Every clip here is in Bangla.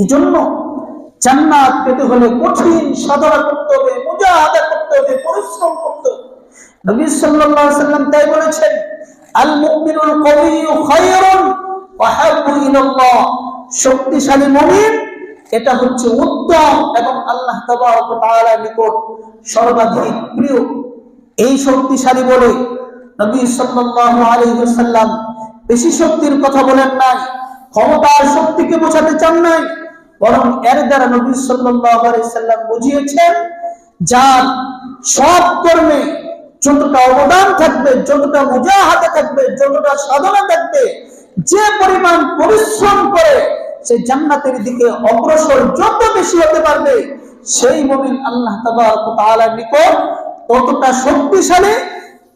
এই জন্য জান্নাত পেতে হলে কঠিন সাধনা করতে হবে, মুজাহাদা করতে হবে, পরিশ্রম করতে হবে। নবী সাল্লাল্লাহু আলাইহি সাল্লাম তাই বলেছেন আল মুমিনুল কওয়িয়্যু খায়রুন ওয়া হাব্বু ইলাল্লাহ। শক্তিশালী মুমিন, এটা হচ্ছে উত্তম এবং আল্লাহ তাবারক তাআলার নিকট সর্বাধিক প্রিয়। এই শক্তিশালী বলে নবী সাল্লাল্লাহু আলাইহি ওয়াসাল্লাম বেশি শক্তির কথা বলেন নাই, ক্ষমতার শক্তিকে বোঝাতে চান নাই। বরং এর দ্বারা নবী সাল্লাম বুঝিয়েছেন, যার সব কর্মে যতটা অবদান থাকবে, যতটা মুজাহাদা থাকবে, যতটা সাধনা থাকবে, যে পরিমাণ পরিশ্রম করে সে জান্নাতের দিকে অগ্রসর যত বেশি হতে পারবে, সেই মুমিন আল্লাহ তাআলার নিকট ততটা শক্তিশালী,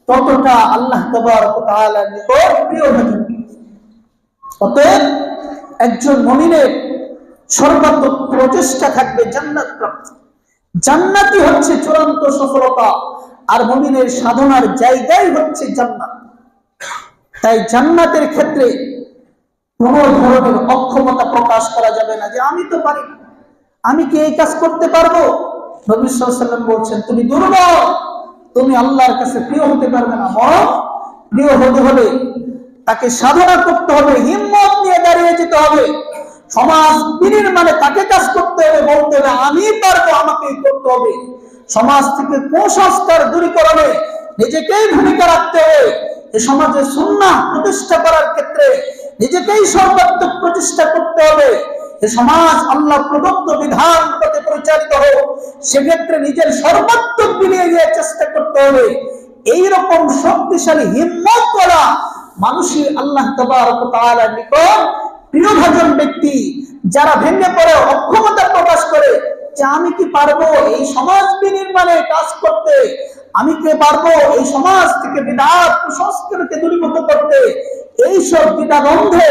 ততটা আল্লাহ ওয়া নিকট প্রিয় হবে। অতএব একজন মুমিনের সর্বাত্মক প্রচেষ্টা থাকবে জান্নাত প্রাপ্তি। জান্নাতই হচ্ছে চূড়ান্ত সফলতা, আর মুমিনের সাধনার জায়গাই হচ্ছে জান্নাত। তাই জান্নাতের ক্ষেত্রে কোন ধরনের অক্ষমতা প্রকাশ করা যাবে না যে আমি তো পারি আমি কি এই কাজ করতে পারব? নবী সাল্লাম বলছেন, তুমি দুর্বল। তুমি আল্লাহর কাছে প্রিয় হতে পারবে না। বরং প্রিয় হতে হলে তাকে সাধনা করতে হবে। হিম্মত নিয়ে দাঁড়িয়ে যেতে হবে। সমাজ বিনির্মাণে তাকে কাজ করতে হবে, বলতে হবে, আমি পারব আমাকে করতে হবে। সমাজ থেকে কুসংস্কার দূরীকরণে নিজেকেই ভূমিকা রাখতে হবে। এ সমাজে সুন্না প্রতিষ্ঠা করার ক্ষেত্রে নিজেকেই সর্বাত্মক প্রতিষ্ঠা করতে হবে। এ সমাজ আল্লাহ প্রদত্ত বিধান মতে পরিচালিত হোক, সেক্ষেত্রে নিজের সর্বাত্মক বিলিয়ে দিয়ে চেষ্টা করতে হবে। এইরকম শক্তিশালী হিম্মত করা মানুষের আল্লাহ তাআলার নিকট প্রিয়ভাজন ব্যক্তি যারা ভেঙে পড়ে অক্ষমতা প্রকাশ করে যে আমি কি পারব এই সমাজ বিনির্মাণে কাজ করতে? আমি কি পারব এই সমাজ থেকে বিধাত কুসংস্কারকে দূরীভূত করতে? এইসব দ্বিধাদ্বন্দ্বে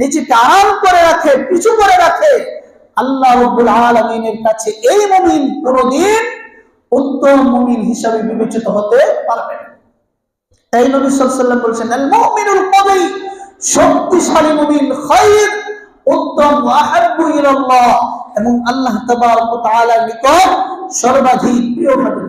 নিজেকে আরাম করে রাখে, পিছু করে রাখে। আল্লাহ রব্বুল আলমিনের কাছে এই মমিন কোনদিন উত্তম মমিন হিসাবে বিবেচিত হতে পারবে তাই নবী সাল্লাল্লাহু বলছেন মুমিনুল কবি শক্তিশালী মুমিন খায়র উত্তম ওয়াহাব্বু ইলাল্লাহ। এবং আল্লাহ তাবারক তাআলার নিকট সর্বাধিক প্রিয় হবে